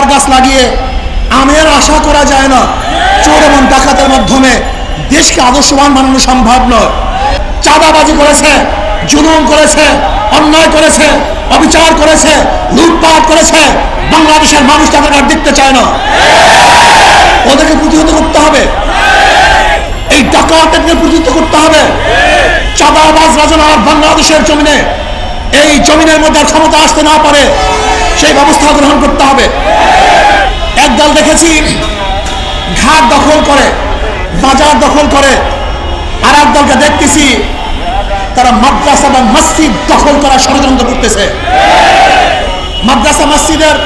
Mother গাছ লাগিয়ে আমের আশা করা যায় না। চোর এবং ডাকাতের মাধ্যমে দেশকে আদর্শবান বানানো সম্ভব নয়। চাঁদাবাজি করেছে, জুলুম করেছে, অন্যায় করেছে, অবিচার করেছে, লুটপাট করেছে। বাংলাদেশের মানুষ তাদের আর দেখতে চায় না। ওদেরকে প্রতিহত করতে হবে। এই ডাকাতকে প্রতিহত করতে হবে। চাঁদাবাজ রাজনা বাংলাদেশের জমিনে, এই জমিনের মধ্যে ক্ষমতা আসতে না পারে। সেই ব্যবস্থা গ্রহণ করতে হবে। একদল দেখেছি, ঘাট দখল করে, বাজার দখল করে। আর দলকে দেখতেছি, তারা মাদ্রাসা বা মসজিদ দখল করার ষড়যন্ত্র করতেছে। মাদ্রাসা, মসজিদের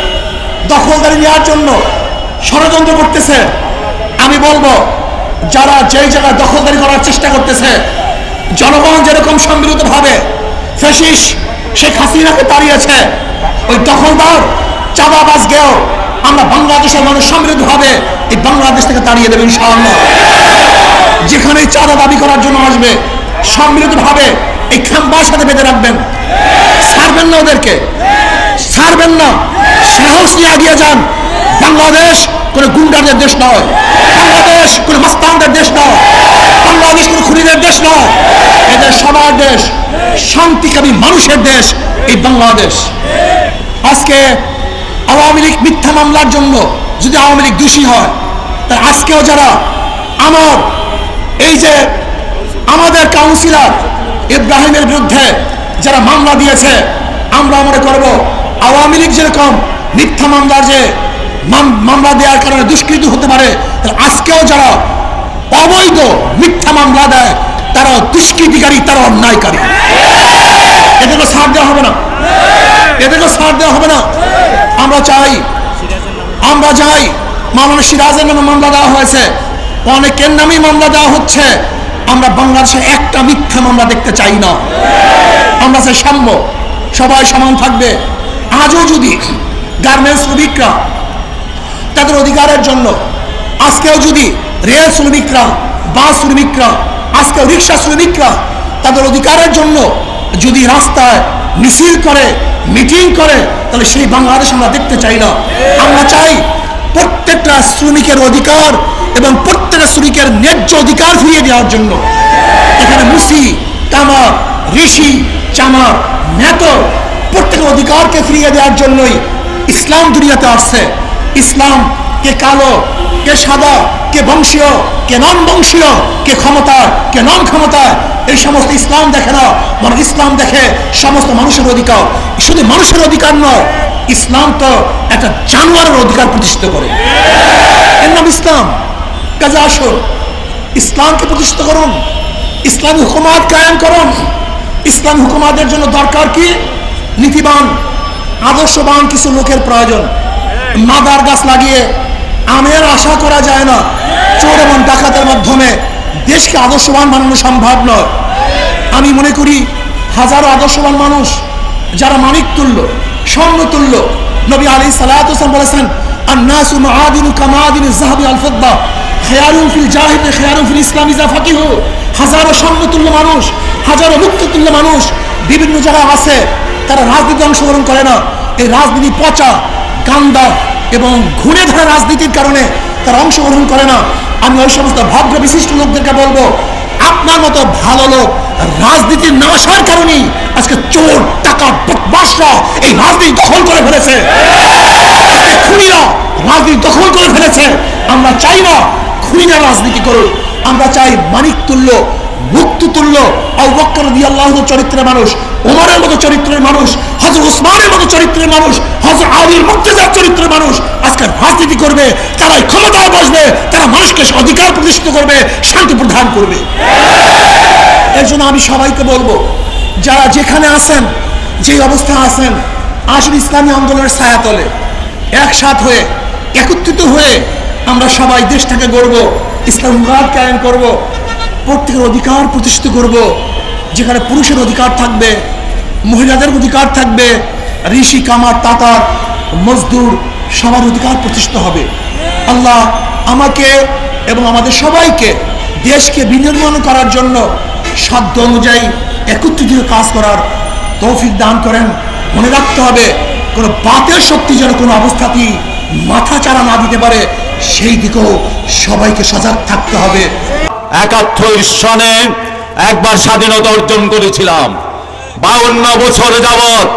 দখলদারি নেওয়ার জন্য ষড়যন্ত্র করতেছে। আমি বলব, যারা যেই জায়গায় দখলদারি করার চেষ্টা করতেছে, জনগণ যেরকম সম্মিলিত ভাবে ফেসিস শেখ হাসিনাকে তাড়িয়েছে চাঁদাবাজ গেও আমরা বাংলাদেশের মানুষ সম্মিলিত ভাবে এই বাংলাদেশ থেকে তাড়িয়ে দেবে ইনশাআল্লাহ। যেখানে চাঁদা দাবি করার জন্য আসবে এই খাম্বার সাথে বেঁধে রাখবেন। ছাড়বেন না ওদেরকে। ছাড়বেন না। সাহস নিয়ে এগিয়ে যান। বাংলাদেশ কোনো গুন্ডাদের দেশ নয়। বাংলাদেশ কোনো মাস্তানদের দেশ নয়। বাংলাদেশ কোনো খুনিদের দেশ নয়। এদের সবার দেশ শান্তিকামী মানুষের দেশ, এই বাংলাদেশ। আজকে আওয়ামী লীগ মিথ্যা মামলার জন্য যদি আওয়ামী লীগ দোষী হয় তা আজকেও যারা আমার এই যে আমাদের কাউন্সিলর ইব্রাহিমের বিরুদ্ধে যারা মামলা দিয়েছে, আমরা মনে করব আওয়ামী লীগ যেরকম মিথ্যা মামলার যে মামলা দেওয়ার কারণে দুষ্কৃত হতে পারে, তাহলে আজকেও যারা অবৈধ মিথ্যা মামলা দেয় তারা দুষ্কৃতিকারী তারা অন্যায়কারী। এদেরকে ছাড় দেওয়া হবে না। এদেরকে ছাড় দেওয়া হবে না। আমরা চাই। আমরা যাই। মামলা সিরাজের নামে মামলা দেওয়া হয়েছে। অনেকের নামেই মামলা দেওয়া হচ্ছে। আমরা বাংলাদেশে একটা মিথ্যা মামলা দেখতে চাই না। আমরা চাই সাম্য। সবাই সমান থাকবে। আজও যদি গার্মেন্টস শ্রমিকরা তাদের অধিকারের জন্য, আজকেও যদি রেল শ্রমিকরা, বাস শ্রমিকরা, আজকেও রিক্সা শ্রমিকরা তাদের অধিকারের জন্য যদি রাস্তায় মিছিল করে মিটিং করে, তাহলে সেই বাংলাদেশ আমরা দেখতে চাই না। আমরা চাই প্রত্যেকটা শ্রমিকের অধিকার এবং প্রত্যেকটা শ্রমিকের ন্যায্য অধিকার ফিরিয়ে দেওয়ার জন্য। এখানে মুসি, তামার, ঋষি, চামার, নেত প্রত্যেকের অধিকারকে ফিরিয়ে দেওয়ার জন্যই ইসলাম দুনিয়াতে আসছে। ইসলাম কে কালো, কে সাদা, কে বংশীয়, কে নন বংশীয় কে ক্ষমতার কে নন ক্ষমতার এই সমস্ত ইসলাম দেখে না বরং ইসলাম দেখে সমস্ত মানুষের অধিকার। শুধু মানুষের অধিকার নয়, ইসলাম তো একটা জানোয়ারের অধিকার প্রতিষ্ঠিত করে। এর নাম ইসলাম। কাজে আসুন ইসলামকে প্রতিষ্ঠিত করুন। ইসলামী হুকুমাত কায়েম করুন। ইসলাম হুকুমাতের জন্য দরকার কি? নীতিবান, আদর্শবান কিছু লোকের প্রয়োজন। মাদার গাছ লাগিয়ে আমের আশা করা যায় না। চোর এবং ডাকাতের মাধ্যমে দেশকে আদর্শবান বানানো সম্ভব নয়। আমি মনে করি হাজারো আদর্শবান মানুষ যারা মানিক তুল্য, স্বর্ণ তুল্য, নবী আলী সালাম বলেছেন মানুষ, হাজারো মানুষ, বিভিন্ন আছে, তারা রাজনীতি অংশগ্রহণ করে না। এই রাজনীতি পচা, গান্দা এবং ঘুরে রাজনীতির কারণে তারা অংশগ্রহণ করে না। আমি ওই সমস্ত ভদ্র বিশিষ্ট লোকদেরকে বলব, আপনার মতো ভালো লোক রাজনীতির না আসার কারণেই আজকে চোর, টাকা বদমাসরা এই রাজনীতি দখল করে ফেলেছে। খুনিরা রাজনীতি দখল করে ফেলেছে। আমরা চাই না খুনিরা রাজনীতি করুক। আমরা চাই মানিক তুল্য মুক্ত তুল্য অবক্কর দিয়ে আল্লাহ চরিত্রের মানুষ, ওমরের মতো চরিত্রের মানুষ হজর উসমানের মতো চরিত্রের মানুষ আলীর চরিত্রের মানুষ আজকে রাজনীতি করবে, তারাই ক্ষমতায় বসবে, তারা মানুষকে অধিকার প্রতিষ্ঠিত করবে, শান্তি করবে। এর জন্য আমি সবাইকে বলব, যারা যেখানে আছেন যে অবস্থা আছেন, আসুন ইসলামী আন্দোলনের ছায়াতলে, একসাথ হয়ে, একত্রিত হয়ে আমরা সবাই দেশটাকে গড়ব, ইসলাম গাদ কায়েম করব, প্রত্যেকের অধিকার প্রতিষ্ঠিত করব, যেখানে পুরুষের অধিকার থাকবে মহিলাদের অধিকার থাকবে। ঋষি, কামার, তাতার, মজদুর, সবার অধিকার প্রতিষ্ঠিত হবে। আল্লাহ আমাকে এবং আমাদের সবাইকে দেশকে বিনির্মাণ করার জন্য সাধ্য অনুযায়ী একত্রিত কাজ করার তৌফিক দান করেন। মনে রাখতে হবে, কোনো বাতের শক্তি যেন কোনো অবস্থাতেই মাথা চারা না দিতে পারে, সেই দিকেও সবাইকে সজাগ থাকতে হবে। একাত্তর সনে একবার স্বাধীনতা অর্জন করেছিলাম। বাউন্ন বছর যাবৎ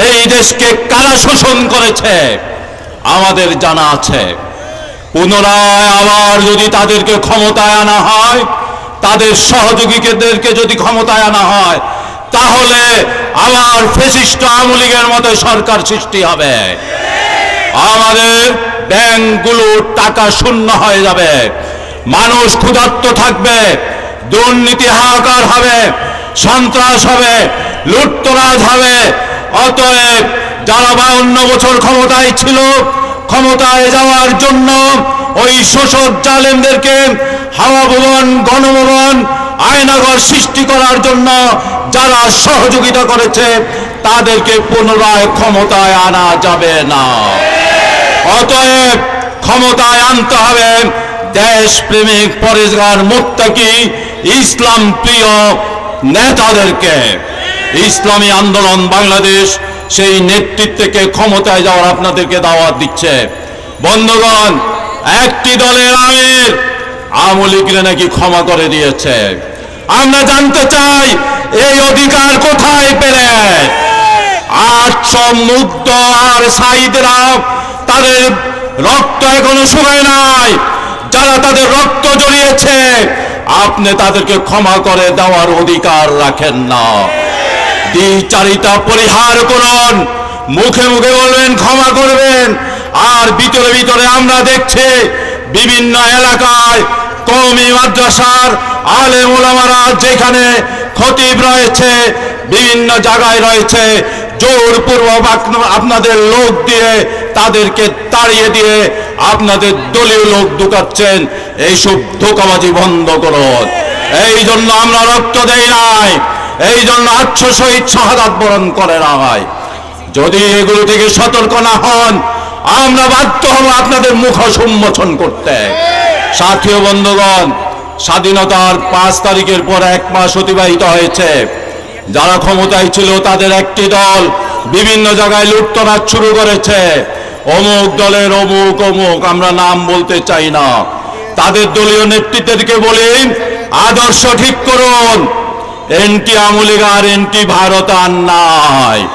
এই দেশকে কারা শোষণ করেছে? আমাদের জানা আছে। পুনরায় আবার যদি তাদেরকে ক্ষমতায় আনা হয়, তাদের সহযোগীদেরকে যদি ক্ষমতায় আনা হয়, তাহলে আবার ফেসিস্ট আওয়ামী লীগের মতো সরকার সৃষ্টি হবে। আমাদের ব্যাংকগুলো টাকা শূন্য হয়ে যাবে। মানুষ ক্ষুধার্ত থাকবে, দুর্নীতি হাহাকার হবে। সন্ত্রাস হবে, লুটতরাজ হবে। অতএব যারা বাউন্ন বছর ক্ষমতায় ছিল, ক্ষমতায় যাওয়ার জন্য ওই শোষক জালেমদেরকে হাওয়া ভবন, গণভবন আয়নাগর সৃষ্টি করার জন্য যারা সহযোগিতা করেছে, তাদেরকে পুনরায় ক্ষমতায় আনা যাবে না। অতএব ক্ষমতায় আনতে হবে। দেশ প্রেমিক পরেশগার মুক্তাকি ইসলাম প্রিয় নেতাদেরকে ইসলামী আন্দোলন বাংলাদেশ সেই নেতৃত্বকে ক্ষমতায় যাওয়ার আপনাদেরকে দাওয়াত দিচ্ছে। বন্ধুগণ, একটি দলের আমির আওয়ামী লীগরা নাকি ক্ষমা করে দিয়েছে। আমরা জানতে চাই, এই অধিকার কোথায় পেলেন আটশো মুক্ত আর সাইদরা তাদের রক্ত এখনও শুকায় নাই। যারা তাদের রক্ত জড়িয়েছে আপনি তাদেরকে ক্ষমা করে দেওয়ার অধিকার রাখেন না। দ্বিচারিতা পরিহার করুন। মুখে মুখে বলবেন, ক্ষমা করবেন। আর ভিতরে ভিতরে আমরা দেখছি বিভিন্ন এলাকায় কওমি মাদ্রাসার আলেম ওলামারা যেখানে খতিব রয়েছে, বিভিন্ন জায়গায় রয়েছে, জোরপূর্বক আপনাদের লোক দিয়ে তাদেরকে তাড়িয়ে দিয়ে আপনাদের দলীয় লোক ঢুকাচ্ছেন, এইসব ধোকাবাজি বন্ধ করুন এই জন্য আমরা রক্ত দেই নাই, এই জন্য আটশো শহীদ শাহাদাত বরণ করে না নাই। যদি এগুলো থেকে সতর্ক না হন, আমরা বাধ্য হব আপনাদের মুখ সম্মোচন করতে। সাথীয় বন্ধুগণ, স্বাধীনতার পাঁচ তারিখের পর এক মাস অতিবাহিত হয়েছে। যারা ক্ষমতায় ছিল তাদের একটি দল বিভিন্ন জায়গায় লুটতরাজ শুরু করেছে। অমুক দলের অমুক অমুক, আমরা নাম বলতে চাই না। তাদের দলীয় নেতৃত্বকে বলি আদর্শ ঠিক করুন। এনটি আমলিগ আর এনটি ভারত আর নাই।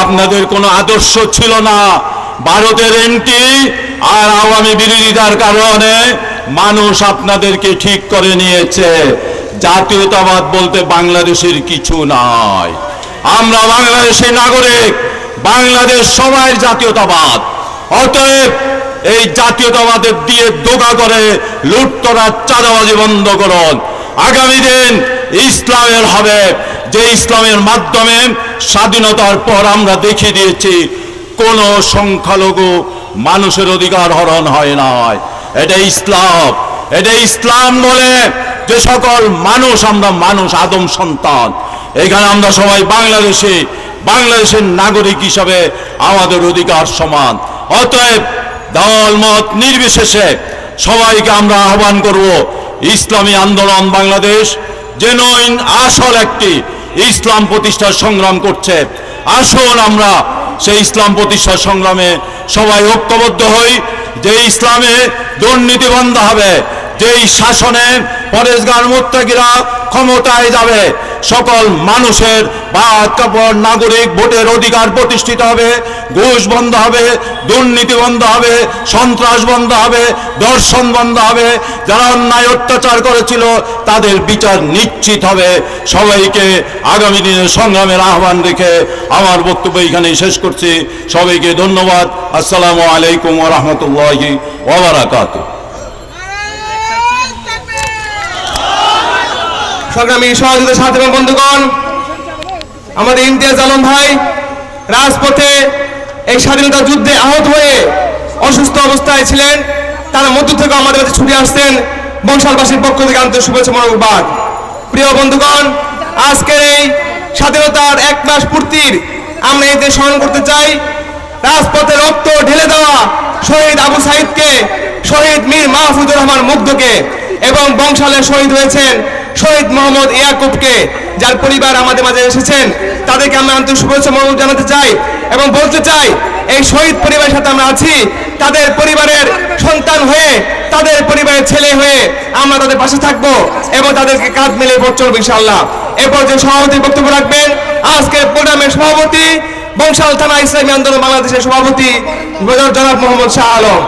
আপনাদের কোনো আদর্শ ছিল না। ভারতের এনটি আর আওয়ামী বিরোধিতার কারণে মানুষ আপনাদেরকে ঠিক করে নিয়েছে। জাতীয়তাবাদ বলতে বাংলাদেশের কিছু নাই। আমরা বাংলাদেশের নাগরিক। বাংলাদেশ সবাই জাতীয়তাবাদ। অতএব এই জাতীয়তাবাদের দিয়ে দোকা করে লুটতরা চাঁদাবাজি বন্ধ করুন। আগামী দিন ইসলামের হবে। যে ইসলামের মাধ্যমে স্বাধীনতার পর আমরা দেখিয়ে দিয়েছি, কোন সংখ্যালঘু মানুষের অধিকার হরণ হয় নাই। এটা ইসলাম। এটা ইসলাম বলে যে সকল মানুষ আমরা মানুষ, আদম সন্তান। এখানে আমরা সবাই বাংলাদেশে। বাংলাদেশের নাগরিক হিসাবে আমাদের অধিকার সমান। অতএব দল, মত নির্বিশেষে সবাইকে আমরা আহ্বান করব, ইসলামী আন্দোলন বাংলাদেশ জেনুইন আসল একটি ইসলাম প্রতিষ্ঠার সংগ্রাম করছে। আসুন আমরা সেই ইসলাম প্রতিষ্ঠার সংগ্রামে সবাই ঐক্যবদ্ধ হই, যে ইসলামে দুর্নীতি বন্ধ হবে যেই শাসনে পরেশগার মুত্তাকিরা ক্ষমতায় যাবে, সকল মানুষের বা কাপড় নাগরিক ভোটের অধিকার প্রতিষ্ঠিত হবে, ঘুষ বন্ধ হবে, দুর্নীতি বন্ধ হবে, সন্ত্রাস বন্ধ হবে দর্শন বন্ধ হবে, যারা অন্যায় অত্যাচার করেছিল তাদের বিচার নিশ্চিত হবে। সবাইকে আগামী দিনের সংগ্রামের আহ্বান রেখে আমার বক্তব্য এখানেই শেষ করছি। সবাইকে ধন্যবাদ। আসসালামু আলাইকুম রহমতুল্লাহি ওবরাকাতুহ সংগ্রামী সহযোগিতা সাথী এবং বন্ধুগণ, আমাদের ইমতিয়াজ আলম ভাই রাজপথে এই স্বাধীনতা যুদ্ধে আহত হয়ে অসুস্থ অবস্থায় ছিলেন। তার মধ্য থেকে আমাদের কাছে ছুটে আসছেন বংশালবাসীর পক্ষ থেকে আন্তরিক শুভেচ্ছা মনোবাদ প্রিয় বন্ধুগণ, আজকের এই স্বাধীনতার এক মাস পূর্তির আমরা এতে স্মরণ করতে চাই। রাজপথে রক্ত ঢেলে দেওয়া শহীদ আবু সাইদকে, শহীদ মীর মাহফুজুর রহমান মুগ্ধকে এবং বংশালে শহীদ হয়েছেন শহীদ মোহাম্মদ ইয়াকুবকে, যার পরিবার আমাদের মাঝে এসেছেন, তাদেরকে আমরা আন্তরিক শুভেচ্ছা মনোযোগ জানাতে চাই এবং বলতে চাই, এই শহীদ পরিবারের সাথে আমরা আছি, তাদের পরিবারের সন্তান হয়ে, তাদের পরিবারের ছেলে হয়ে আমরা তাদের পাশে থাকব এবং তাদেরকে কাঁধ মিলে ভোট চলবো ইনশাআল্লাহ। এরপর যে সভাপতি বক্তব্য রাখবেন। আজকের প্রোগ্রামের সভাপতি বংশাল থানা ইসলামী আন্দোলন বাংলাদেশের সভাপতি জনাব মোহাম্মদ শাহ আলম।